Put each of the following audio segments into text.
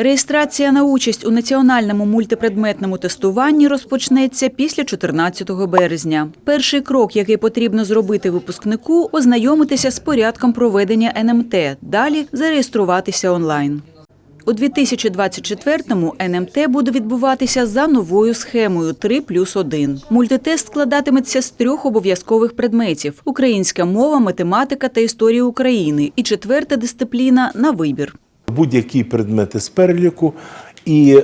Реєстрація на участь у національному мультипредметному тестуванні розпочнеться після 14 березня. Перший крок, який потрібно зробити випускнику, ознайомитися з порядком проведення НМТ. Далі зареєструватися онлайн. У 2024-му НМТ буде відбуватися за новою схемою 3 плюс 1. Мультитест складатиметься з трьох обов'язкових предметів – українська мова, математика та історія України і четверта дисципліна на вибір. Будь-які предмети з переліку. І е,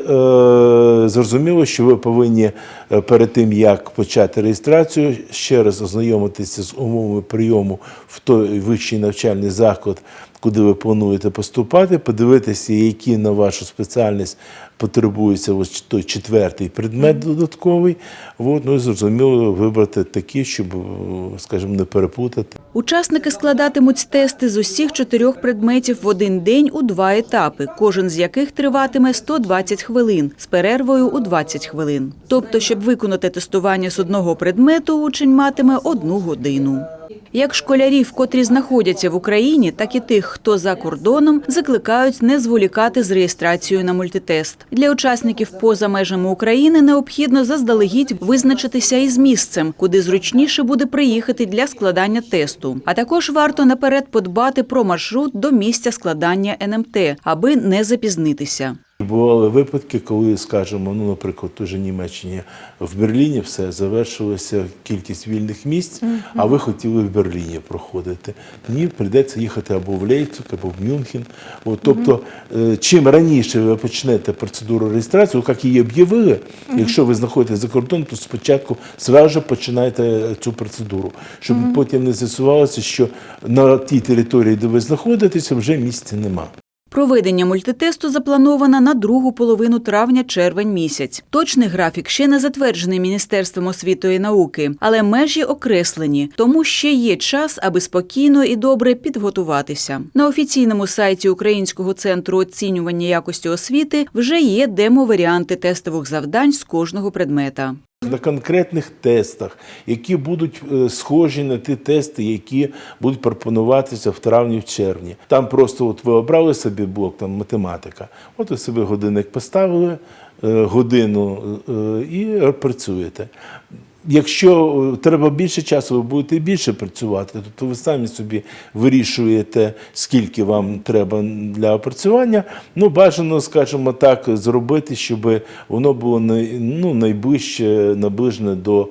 зрозуміло, що ви повинні е, перед тим, як почати реєстрацію, ще раз ознайомитися з умовами прийому в той вищий навчальний заклад, куди ви плануєте поступати, подивитися, які на вашу спеціальність потребується ось той четвертий предмет додатковий. От, ну і зрозуміло, вибрати такі, щоб, е, скажімо, не переплутати. Учасники складатимуть тести з усіх чотирьох предметів в один день у два етапи, кожен з яких триватиме 120 хвилин з перервою у 20 хвилин. Тобто, щоб виконати тестування з одного предмету, учень матиме одну годину. Як школярів, котрі знаходяться в Україні, так і тих, хто за кордоном, закликають не зволікати з реєстрацією на мультитест. Для учасників поза межами України необхідно заздалегідь визначитися із місцем, куди зручніше буде приїхати для складання тесту. А також варто наперед подбати про маршрут до місця складання НМТ, аби не запізнитися. Бували випадки, коли, скажімо, ну, наприклад, в Німеччині в Берліні все завершилася кількість вільних місць, а ви хотіли в Берліні проходити. Ні, прийдеться їхати або в Лейпциг, або в Мюнхен. От, тобто, е, чим раніше ви почнете процедуру реєстрації, як її об'явили, якщо ви знаходитесь за кордоном, то спочатку зразу же починайте цю процедуру, щоб потім не з'ясувалося, що на тій території, де ви знаходитеся, вже місця нема. Проведення мультитесту заплановано на другу половину травня-червень місяць. Точний графік ще не затверджений Міністерством освіти і науки, але межі окреслені, тому ще є час, аби спокійно і добре підготуватися. На офіційному сайті Українського центру оцінювання якості освіти вже є демо-варіанти тестових завдань з кожного предмета. На конкретних тестах, які будуть е, схожі на ті тести, які будуть пропонуватися в травні, в червні. Там просто от ви обрали собі блок, там математика. От ви собі годинник поставили, е, годину е, і працюєте. Якщо е, треба більше часу, ви будете більше працювати, тобто ви самі собі вирішуєте, скільки вам треба для опрацювання. Ну, бажано, скажімо так, зробити, щоб воно було ну, найближче наближене до е,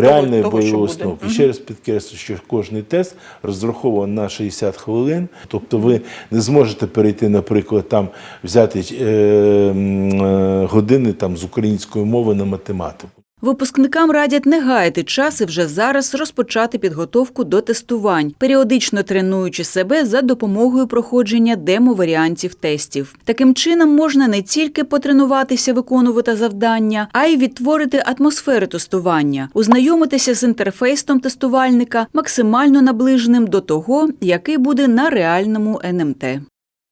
реальної того, бойової буде. установки. Ще раз підкреслю, що кожний тест розрахований на 60 хвилин. Тобто ви не зможете перейти, наприклад, там взяти е, е, години там, з української мови на математику. Випускникам радять не гаяти час і вже зараз розпочати підготовку до тестувань, періодично тренуючи себе за допомогою проходження демо-варіантів тестів. Таким чином можна не тільки потренуватися виконувати завдання, а й відтворити атмосферу тестування, ознайомитися з інтерфейсом тестувальника максимально наближеним до того, який буде на реальному НМТ.